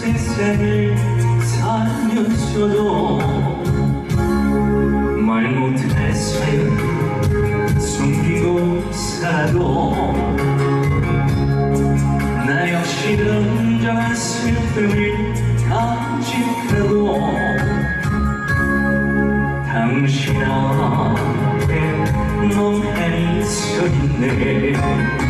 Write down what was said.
세상을 살면서도 말 못할 사연 숨기고 살아도 나 역시 런정한 슬픔을 간직하고 당신 앞에 멍하니 서 있네